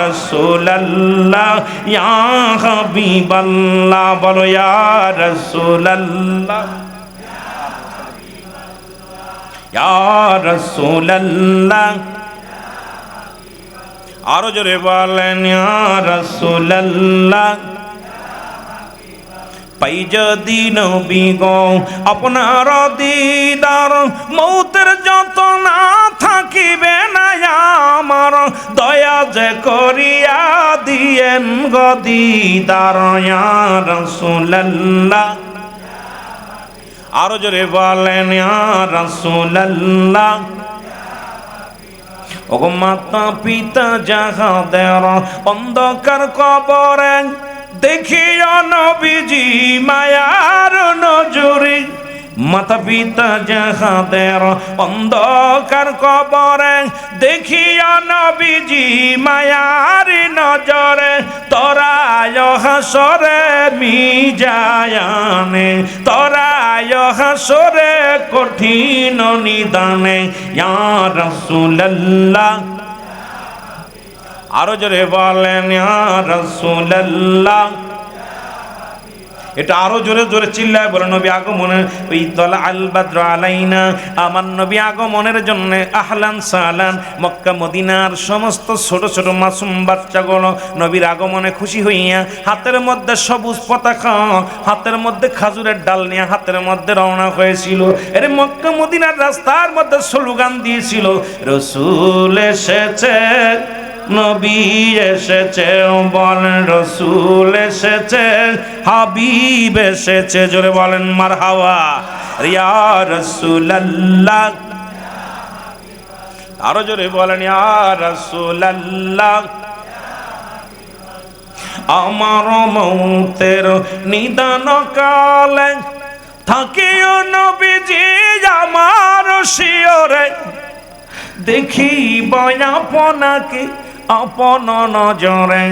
রাসূলুল্লাহ ইয়া হাবিবাল্লাহ বলো ইয়া রসুল্লাহ আরও জোরে বলেন রসুল্লাহ পাই যদি নবী গো, আপনার দিদার মৌতের যত না থাকিবে না আমার। দয়া যে করিয়া দিয়েন গদিদার রসুল্লাহ আরও জোরে বলেন রসুল্লাহ ওগো মাতা পিতা যাহাদের অন্ধকার কবরে দেখিও নবীজি মায়ার নজরে মাতা পিতা যাহাদের অন্ধকার কবরে, দেখিও নবীজি মায়ার নজরে, তোরায় হাসরে মিজায়ানে, তোরায় হাসরে কঠিন নিদানে, ইয়া রাসূলুল্লাহ। আরও জোরে বলেন এটা আরও জোরে জোরে চিল্লায় বলে, নবী আগমনের ওই তলা আল বাদ্র আলাইনা। আমার নবী আগমনের জন্য আহলান সালান, মক্কা, মদিনার সমস্ত ছোট ছোট মাসুম বাচ্চাগুলো নবীর আগমনে খুশি হইয়া হাতের মধ্যে সবুজ পতাকা, হাতের মধ্যে খাজুরের ডাল নিয়ে হাতের মধ্যে রওনা হয়েছিল। এর মক্কা, মদিনার রাস্তার মধ্যে স্লোগান দিয়েছিল, রসুল এসেছে। নবী এসেছে, বলেন রসুল এসেছে, হাবিব এসেছে, জোরে বলেন মার হাওয়া রিয়া রসুল্লাহ আরও জোরে বলেন, ইয়া রসুল্লাহ আমার মৌতের নিদান কালে থাকিও নবীজি আমার শিওরে দেখিব আপনাকে আপন নজরে,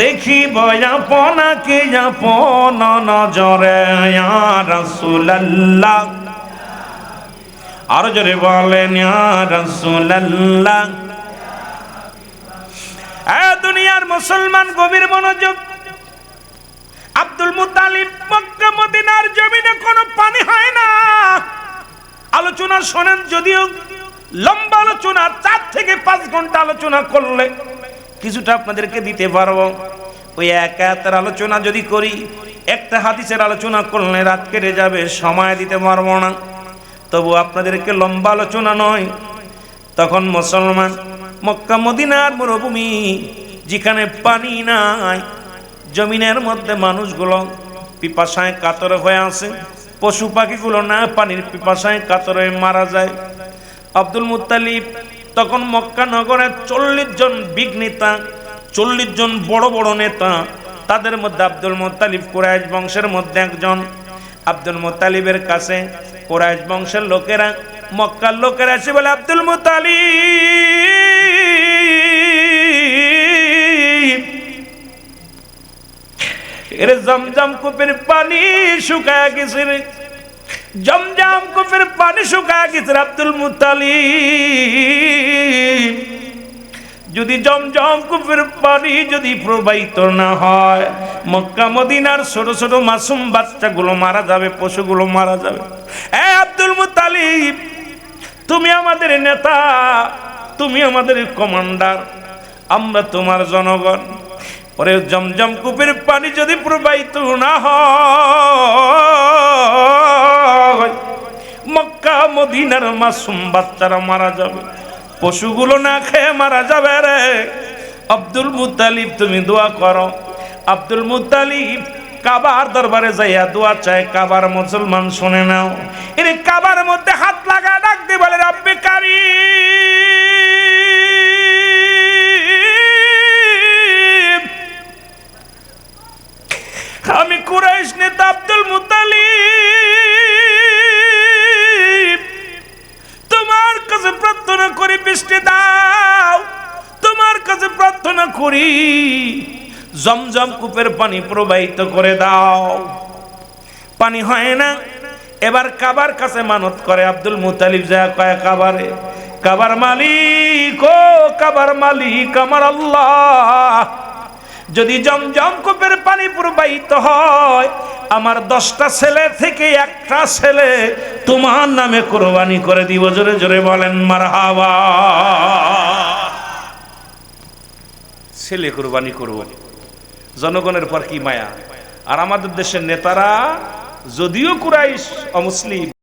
দেখিব আপনাকে আপন নজরে রাসূলুল্লাহ। আরও জোরে বলেন রাসূলুল্লাহ। এ দুনিয়ার মুসলমান গভীর মনোযোগ। আব্দুল মুতালিব মক্কা মদিনার জমিনে কোনো পানি হয় না। আলোচনা শোনেন, যদিও লম্বা আলোচনা, চার থেকে পাঁচ ঘণ্টা আলোচনা করলে কিছুটা আপনাদেরকে দিতে পারব। ওই এক এতের আলোচনা যদি করি, একটা হাদিসের আলোচনা করলে রাত কেটে যাবে, সময় দিতে পারব না। তবু আপনাদেরকে লম্বা আলোচনা নয়। তখন মুসলমান মক্কা, মদিনার মরুভূমি, যেখানে পানি নাই, জমিনের মধ্যে মানুষগুলো পিপাসায় কাতর হয়ে আছে, পশু পাখিগুলো না পানির পিপাসায় কাতর মারা যায়। আব্দুল মুতালিব তখন মক্কা নগরে চল্লিশ জন বিগ নেতা, চল্লিশ জন বড় বড় নেতা, তাদের মধ্যে আব্দুল মুতালিব কুরাইশ বংশের মধ্যে একজন। আব্দুল মুতালিবের কাছে কুরাইশ বংশের লোকেরা, মক্কার লোকেরা এসে বলে, আব্দুল মুতালিব এর জমজম কুপের পানি শুকায় গেছে জমজম কুপের পানি শুকায় গেছে আব্দুল মুতালিব। যদি জমজম কুপের পানি যদি প্রবাহিত না হয়, মক্কা, মদিনার ছোট ছোট মাসুম বাচ্চাগুলো মারা যাবে, পশুগুলো মারা যাবে। এ আব্দুল মুতালিব, তুমি আমাদের নেতা, তুমি আমাদের কমান্ডার, আমরা তোমার জনগণ। পরে জমজম কূপের পানি যদি প্রবাহিত না হয় মদিনার মাসুম বাচ্চারা মারা যাবে। পশুগুলো না খেয়ে মারা যাবে রে। আব্দুল মুতালিব, তুমি দোয়া করো। আব্দুল মুতালিব কাবার দরবারে যাইয়া দোয়া চায়, কাবার মুসলমান শুনে নাও। এর কাবার মধ্যে হাত লাগা ডাক দিয়ে বলে, রব্বি কারি করি। জমজম কূপের পানি প্রবাহিত করে দাও। পানি হয় না। এবার কাবার কাছে মানত করে আব্দুল মুতালিব যা কয় কাবারে, কাবার মালিক, ও কাবার মালিক, আমার আল্লাহ, যদি জমজম কূপের পানি প্রবাহিত হয়, আমার দশটা ছেলে থেকে একটা ছেলে তোমার নামে কোরবানি করে দিব। জোরে জোরে বলেন, মারহাবা। ছেলে কোরবানি করব জনগণের পর কি মায়া? আর আমাদের দেশের নেতারা যদিও কুরাইশ অমুসলিম